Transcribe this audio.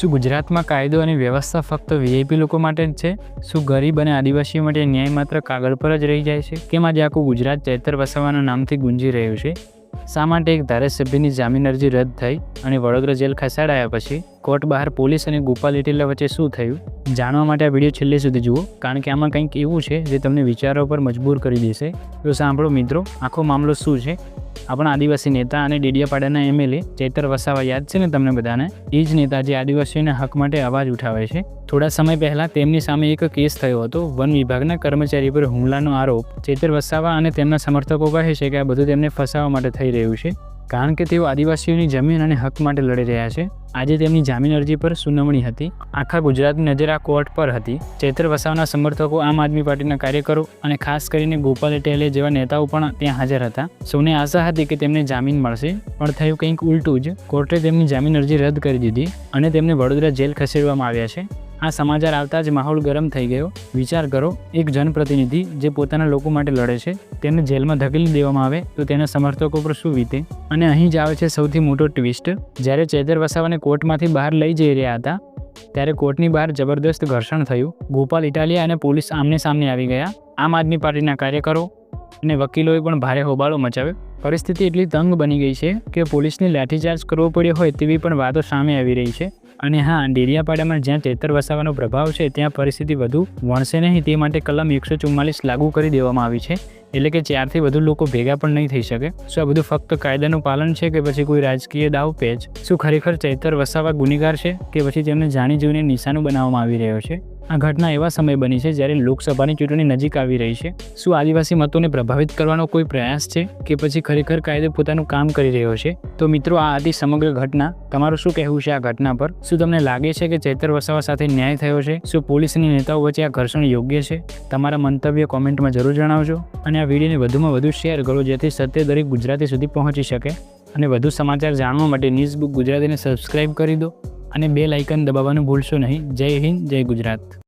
શું ગુજરાતમાં કાયદો અને વ્યવસ્થા ફક્ત વીઆઈપી લોકો માટે જ છે? શું ગરીબ અને આદિવાસીઓ માટે ન્યાય માત્ર કાગળ પર જ રહી જાય છે? કેમ આજે આખું ગુજરાત ચૈતર વસાવાના નામથી ગુંજી રહ્યું છે? શા માટે એક ધારાસભ્યની જામીન અરજી રદ થઈ અને વડોદરા જેલ ખસેડાયા પછી કોર્ટ બહાર પોલીસ અને ગોપાલ ઇટેલા વચ્ચે શું થયું? જાણવા માટે આ વીડિયો છેલ્લે સુધી જુઓ. કારણ કે આમાં કંઈક એવું છે જે તમને વિચારો પર મજબૂર કરી દેશે. તો સાંભળો મિત્રો, આખો મામલો શું છે? આપણા આદિવાસી નેતા અને ડેડિયાપાડાના એમએલએ ચેતર વસાવા યાદ છે ને તમને બધાને? એ જ નેતા જે આદિવાસીઓના હક માટે અવાજ ઉઠાવે છે. થોડા સમય પહેલાં તેમની સામે એક કેસ થયો હતો. વન વિભાગના કર્મચારી પર હુમલાનો આરોપ. ચેતર વસાવા અને તેમના સમર્થકો કહે છે કે આ બધું તેમને ફસાવવા માટે થઈ રહ્યું છે. કારણ કે તેઓ આદિવાસીઓની જમીન અને હક માટે લડી રહ્યા છે. આજે તેમની જામીન અરજી પર સુનાવણી હતી. આખા ગુજરાતની નજર આ કોર્ટ પર હતી. ચૈત્ર વસાવાના સમર્થકો, આમ આદમી પાર્ટીના કાર્યકરો અને ખાસ કરીને ગોપાલ ટેલે જેવા નેતાઓ પણ ત્યાં હાજર હતા. સૌને આશા હતી કે તેમને જામીન મળશે, પણ થયું કંઈક ઉલટું જ. કોર્ટે તેમની જામીન અરજી રદ કરી દીધી અને તેમને વડોદરા જેલ ખસેડવામાં આવ્યા છે. આ સમાચાર આવતા જ માહોલ ગરમ થઈ ગયો. વિચાર કરો, એક જનપ્રતિનિધિ જે પોતાના લોકો માટે લડે છે, તેને જેલમાં ધકેલી દેવામાં આવે તો તેના સમર્થકો પર શું વીતે? અને અહીં જ આવે છે સૌથી મોટો ટ્વિસ્ટ. જ્યારે ચેતર વસાવાને કોર્ટમાંથી બહાર લઈ જઈ રહ્યા હતા, ત્યારે કોર્ટની બહાર જબરદસ્ત ઘર્ષણ થયું. ગોપાલ ઇટાલિયા અને પોલીસ આમને સામને આવી ગયા. આમ આદમી પાર્ટીના કાર્યકરો અને વકીલોએ પણ ભારે હોબાળો મચાવ્યો. પરિસ્થિતિ એટલી તંગ બની ગઈ છે કે પોલીસને લાઠીચાર્જ કરવો પડ્યો હોય તેવી પણ વાતો સામે આવી રહી છે. અને હા, ડેરિયાપાડામાં જ્યાં તેતર વસાવાનો પ્રભાવ છે, ત્યાં પરિસ્થિતિ વધુ વણશે નહીં, તે માટે કલમ એકસો લાગુ કરી દેવામાં આવી છે. એટલે કે ચારથી વધુ લોકો ભેગા પણ નહીં થઈ શકે. શું આ બધું ફક્ત કાયદાનું પાલન છે કે પછી કોઈ રાજકીય દાવ પેચ? શું ખરેખર ચૈતર વસાવા ગુનેગાર છે કે પછી તેમને જાણી જોઈને નિશાનું બનાવવામાં આવી રહ્યો છે? આ ઘટના એવા સમય બની છે જ્યારે લોકસભાની ચૂંટણી નજીક આવી રહી છે. શું આદિવાસી મતોને પ્રભાવિત કરવાનો કોઈ પ્રયાસ છે કે પછી ખરેખર કાયદો પોતાનું કામ કરી રહ્યો છે? તો મિત્રો, આ હતી સમગ્ર ઘટના. તમારું શું કહેવું છે આ ઘટના પર? શું તમને લાગે છે કે ચૈતર વસાવા સાથે ન્યાય થયો છે? શું પોલીસની નેતાઓ વચ્ચે આ ઘર્ષણ યોગ્ય છે? તમારા મંતવ્ય કોમેન્ટમાં જરૂર જણાવજો અને આ વિડીયોને વધુમાં વધુ શેર કરો જેથી સત્ય દરેક ગુજરાતી સુધી પહોંચી શકે. અને વધુ સમાચાર જાણવા માટે ન્યૂઝ બુક ગુજરાતીને સબસ્ક્રાઇબ કરી દો અને બે લાઇકન દબાવવાનું ભૂલશો નહીં. જય હિન્દ, જય ગુજરાત.